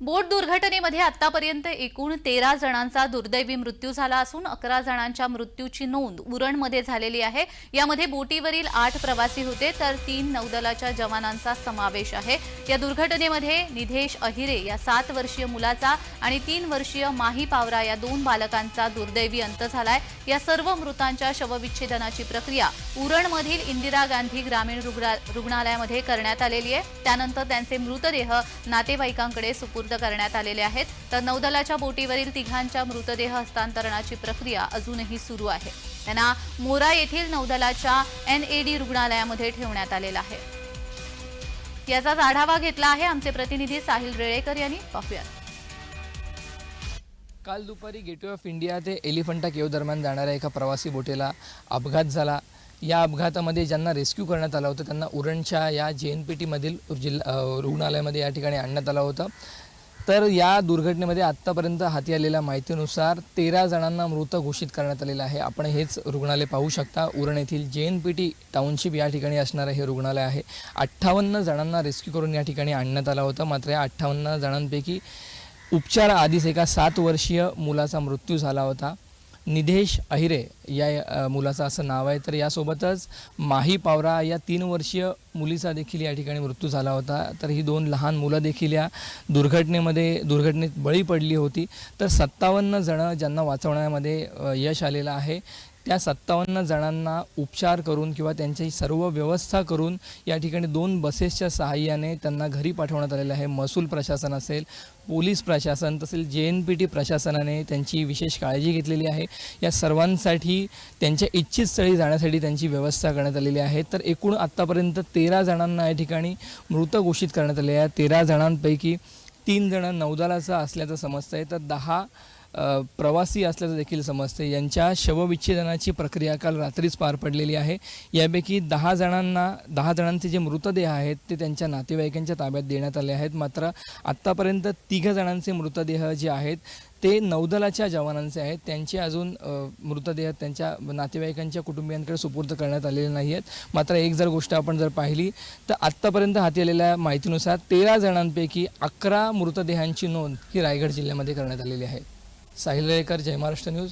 बोट दुर्घटनेमध्ये आतापर्यंत एकूण तेरा जणांचा दुर्दैवी मृत्यू झाला असून अकरा जणांच्या मृत्यूची नोंद उरणमध्ये झालेली आहे. यामध्ये बोटीवरील आठ प्रवासी होते तर तीन नौदलाच्या जवानांचा समावेश आहे. या दुर्घटनेमध्ये निधेश अहिरे या सात वर्षीय मुलाचा आणि तीन वर्षीय माही पावरा या दोन बालकांचा दुर्दैवी अंत झालाय. या सर्व मृतांच्या शवविच्छेदनाची प्रक्रिया उरणमधील इंदिरा गांधी ग्रामीण रुग्णा- रुग्णालयामध्ये करण्यात आलेली आहे. त्यानंतर त्यांचे मृतदेह नातेवाईकांकडे सुपूर्द करण्यात आलेले आहेत. तर नौदलाच्या बोटीवरील तिघांच्या मृतदेह हस्तांतरणाची प्रक्रिया अजूनही सुरू आहे. त्यांना मोरा येथील नौदलाच्या एनएडी रुग्णालयामध्ये ठेवण्यात आलेला आहे. याचाच आढावा घेतला आहे आमचे प्रतिनिधी साहिल रेळेकर यांनी. पाहूयात काल दुपारी गेटवे ऑफ इंडिया ते एलिफंटा केव दरम्यान जाणाऱ्या एका प्रवासी बोटीला अपघात झाला. या अपघातामध्ये ज्यांना रेस्क्यू करण्यात आलं होतं त्यांना उरणच्या या जे एन पी टीमधील जिल्हा रुग्णालयामध्ये या ठिकाणी आणण्यात आलं होतं. तर या दुर्घटनेमध्ये आत्तापर्यंत हाती आलेल्या माहितीनुसार तेरा जणांना मृत घोषित करण्यात आलेलं आहे. आपण हेच रुग्णालय पाहू शकता. उरण येथील जे एन पी टी टाउनशिप या ठिकाणी असणारं हे रुग्णालय आहे. अठ्ठावन्न जणांना रेस्क्यू करून या ठिकाणी आणण्यात आलं होतं. मात्र या अठ्ठावन्न जणांपैकी उपचाराआधीच एका सात वर्षीय मुलाचा मृत्यू झाला होता. निधेश अहिरे या मुलाचं असं नाव आहे. तर यासोबतच माही पावरा या तीन वर्षीय मुलीचा देखील या ठिकाणी मृत्यू झाला होता. तर ही दोन लहान मुलं देखील या दुर्घटनेमध्ये दुर्घटनेत बळी पडली होती. तर सत्तावन्न जणं ज्यांना वाचवण्यामध्ये यश आलेलं आहे. त्या सत्तावन्न जणांना उपचार करून किंवा त्यांची सर्व व्यवस्था करून या ठिकाणी दोन बसेसच्या सहाय्याने त्यांना घरी पाठवण्यात आलेलं आहे. महसूल प्रशासन असेल पोलीस प्रशासन तसेच जे एन पी टी प्रशासनाने त्यांची विशेष काळजी घेतलेली आहे. या सर्वांसाठी त्यांच्या इच्छित स्थळी जाण्यासाठी त्यांची व्यवस्था करण्यात आलेली आहे. तर एकूण आत्तापर्यंत तेरा जणांना या ठिकाणी मृत घोषित करण्यात आले आहे. तेरा जणांपैकी तीन जण नौदलाचं असल्याचं समजतं आहे तर दहा प्रवासी असल्याचं देखील समजते यांच्या शवविच्छेदनाची प्रक्रिया काल रात्रीच पार पडलेली आहे. यापैकी दहा जणांना दहा जणांचे जे मृतदेह आहेत ते त्यांच्या नातेवाईकांच्या ताब्यात देण्यात आले आहेत. मात्र आत्तापर्यंत तिघ जणांचे मृतदेह जे आहेत ते नौदलाच्या जवानांचे आहेत. त्यांचे अजून मृतदेह त्यांच्या नातेवाईकांच्या कुटुंबियांकडे सुपूर्द करण्यात आलेले नाही आहेत. मात्र एक जर गोष्ट आपण जर पाहिली तर आत्तापर्यंत हाती आलेल्या माहितीनुसार तेरा जणांपैकी अकरा मृतदेहांची नोंद ही रायगड जिल्ह्यामध्ये करण्यात आलेली आहे. साहिल रेकर जय महाराष्ट्र न्यूज.